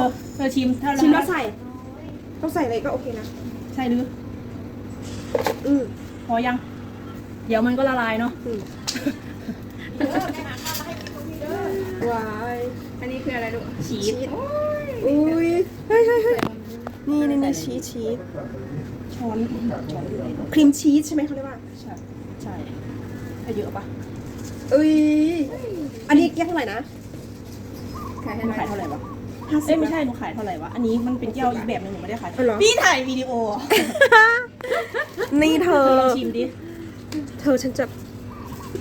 อเธอชิมถ้าชิมแล้วใส่ ต้องใส่อะไรก็โอเคนะ ใช่หรือ อืมพอยัง เดี๋ยวมันก็ละลายเนาะอืมว้ายอันนี้คืออะไรลูกชีสอุ้ยเฮ้ยเฮ้ยเฮ้ยนี่นี่นี่ชีสชีสช้อนช้อนด้วยครีมชีสใช่ไหมเขาเรียกว่า ใช่ใช่ให้เยอะปะอุ้ย อันนี้แก้วเท่าไหร่นะขายหให้นูหน่อยขายเท่าไหร่วะ ห้าสิเอ้บยไม่ใช่หนูขายเท่าไหร่วะ อันนี้มันเป็นแก้วอีกแบบหนึงหนูไม่ได้ขายอ๋อเหรอ พี่ถ่ายวิดีโอนี่เธเธออลองชิมดิ เธอฉันจะ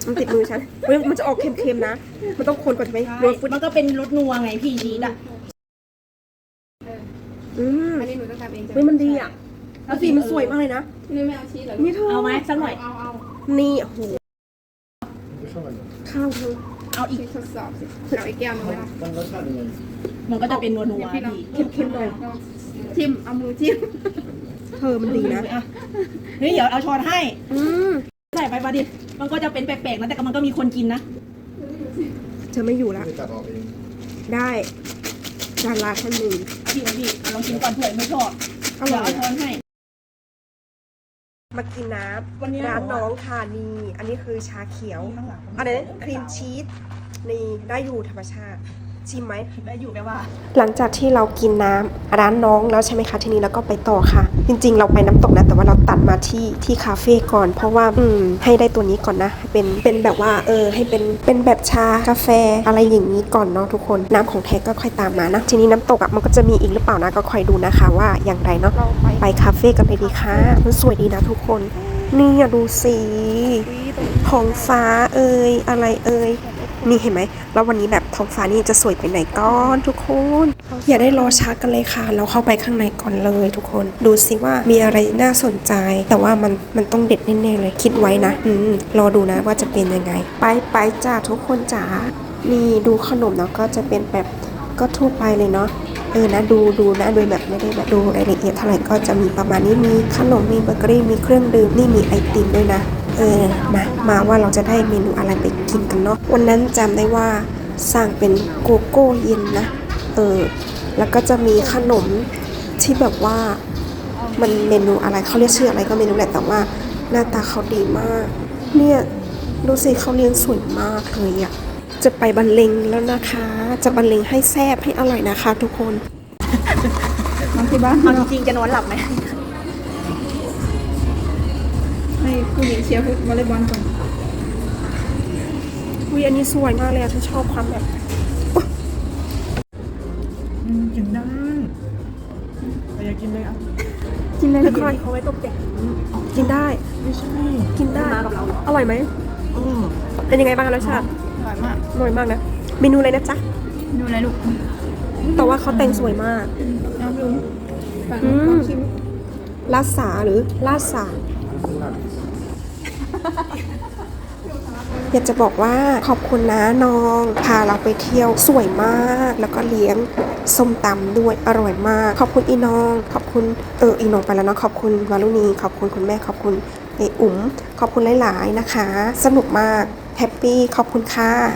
มันติดมือฉันเฮ้ยมันจะออกเค็มๆนะ มันต้องคนก่อนใช่ไหมโรยฟุตมันก็เป็นรสนัวไงพี่ชีสอะอืมอันนี้หนูต้องทำเองจ้ะเฮ้ยมันดีอะแล้วสีมันสวยมากเลยนะ นี่ไม่เอาชีสเหรอนี่เธอเอาไหมสักหน่อย เอาเอานี่โอ้โหข้าวเธอ เอาอีกชีสทดสอบสิเอาอีกแก้วหนึงนะมันรสชาติยังไงมันก็จะเป็นนัวนัวดี๋ยวพี่ลองพี่เค็มๆหน่อยจิ้มเอามือจิ้มเธอมันดีนะอ่เฮ้ยเดี๋ยวเอาช้อนให้อืมใส่ไปมาดิ มันก็จะเป็นแปลกๆนะแต่ก็มันก็มีคนกินนะ เธอไม่อยู่ละไม่ตัดออกเองได้ดาราท่านหนึ่งเอาพี่เอาพี่เอาลองชิมก่อนเผื่อไม่ชอบอเดี๋ร่ยวอยเอาช้อนให้ มากินน้วันนี้ำร้านเหรอน้องคานี อันนี้คือชาเขียวข้างหลังอันนี้ครีมชีสนี่ได้อยู่ธรรมชาติ ชิมไหมได้อยู่แปลว่า หลังจากที่เรากินน้ำร้านน้องแล้วใช่ไหมคะทีนี้เราก็ไปต่อค่ะ จริง ๆ เราไปน้ำตกนะแต่ว่าเราตัดมาที่ที่คาเฟ่ก่อน เพราะว่าอืมให้ได้ตัวนี้ก่อนนะให้เป็นเป็นแบบว่าเออให้เป็นเป็นแบบชากาแฟอะไรอย่างนี้ก่อนเนาะทุกคนน้ำของแท้ก็ค่อยตามมานะทีนี้น้ำตกอะมันก็จะมีอีกหรือเปล่านะก็คอยดูนะคะ ว่าอย่างไรเนาะไปคาเฟ่กันเลยดีค่ะมันสวยดีนะทุกคนนี่อย่าดูสีท้องฟ้าเอ่ยอะไรเอ่ย นี่เห็นไหม แล้ววันนี้แบบท้องฟ้านี่จะสวยไปไหนก้อนทุกคน อย่าได้รอช้ากันเลยค่ะ เราเข้าไปข้างในก่อนเลยทุกคน ดูสิว่ามีอะไรน่าสนใจ แต่ว่ามันมันต้องเด็ดแน่ๆเลย คิดไว้นะ อืม รอดูนะว่าจะเป็นยังไง ไปไปจ้าทุกคนจ๋า นี่ดูขนมเนาะก็จะเป็นแบบก็ทั่วไปเลยเนาะเออนะดูดูนะโดยแบบไม่ได้แบบดูรายละเอียดเท่าไหร่ก็จะมีประมาณนี้มีขนมมีเบเกอรี่มีเครื่องดื่มนี่มีไอติมด้วยนะ เออมามาว่าเราจะได้เมนูอะไรไปกินกันเนาะวันนั้นจำได้ว่าสั่งเป็นโกโก้เย็นนะเออแล้วก็จะมีขนมที่แบบว่ามันเมนูอะไรเขาเรียกชื่ออะไรก็ไม่รู้แหละแต่ว่าหน้าตาเขาดีมาก เนี่ยดูสิเขาเลี้ยงสวยมากเลยอะจะไปบรรเลงแล้วนะคะ จะบรรเลงให้แซ่บให้อร่อยนะคะ ทุกคนน้องที่บ้านเอาจริงๆจะนอนหลับไหม ให้ผู้หญิงเชียร์ฟุตวอลเลย์บอลก่อนอุ้ยอันนี้สวยมากเลยอะฉันชอบความแบบอืมกินได้แต่อย่ากินเลยอะกินเลยไม่ค่อยเขาไว้ตกแต่งกินได้ ไม่ใช่กินได้มากับเราอร่อยไหมอืมเป็นยังไงบ้างคะรสชาติอร่อยมากอร่อยมากนะ เมนูอะไรนะจ๊ะดูอะไรลูกแต่ว่าเขาแต่งสวยมากน้องดูฝั่งอืมลองชิม ลาดสาหรือลาดสา อยากจะบอกว่าขอบคุณนะน้อง พาเราไปเที่ยวสวยมาก แล้วก็เลี้ยงส้มตำด้วยอร่อยมาก ขอบคุณอีน้อง ขอบคุณเอออีน้องไปแล้วเนาะขอบคุณวารุณีขอบคุณคุณแม่ขอบคุณไออุ๋มขอบคุณหลาย ๆ นะคะ สนุกมากแฮปปี้ขอบคุณค่ะ